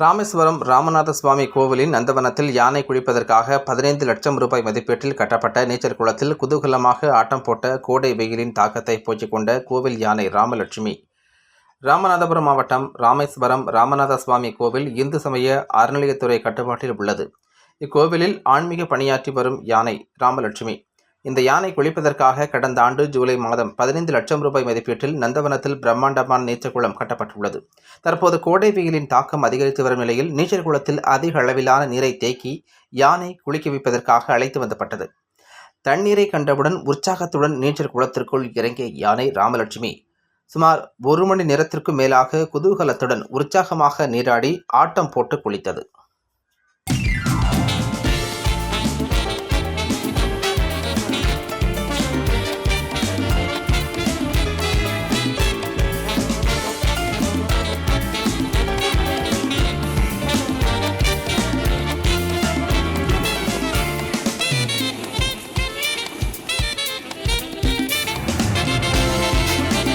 ராமேஸ்வரம் ராமநாத சுவாமி கோவிலின் நந்தவனத்தில் யானை குளிப்பதற்காக பதினைந்து லட்சம் ரூபாய் மதிப்பீட்டில் கட்டப்பட்ட நீச்சல் குளத்தில் குதூகலமாக ஆட்டம் போட்ட கோடை வெயிலின் தாக்கத்தை போக்கிக் கொண்ட கோவில் யானை ராமலட்சுமி. ராமநாதபுரம் மாவட்டம் ராமேஸ்வரம் ராமநாத சுவாமி கோவில் இந்து சமய அறநிலையத்துறை கட்டுப்பாட்டில் உள்ளது. இக்கோவிலில் ஆன்மீக பணியாற்றி வரும் யானை ராமலட்சுமி. இந்த யானை குளிப்பதற்காக கடந்த ஆண்டு ஜூலை மாதம் பதினைந்து லட்சம் ரூபாய் மதிப்பீட்டில் நந்தவனத்தில் பிரம்மாண்டமான நீச்சல் குளம் கட்டப்பட்டுள்ளது. தற்போது கோடை வெயிலின் தாக்கம் அதிகரித்து வரும் நிலையில் நீச்சல் குளத்தில் அதிக அளவிலான நீரை தேக்கி யானை குளிக்க வைப்பதற்காக அழைத்து வந்தப்பட்டது. தண்ணீரை கண்டவுடன் உற்சாகத்துடன் நீச்சல் குளத்திற்குள் இறங்கிய யானை ராமலட்சுமி சுமார் ஒரு மணி நேரத்திற்கும் மேலாக குதூகலத்துடன் உற்சாகமாக நீராடி ஆட்டம் போட்டு குளித்தது.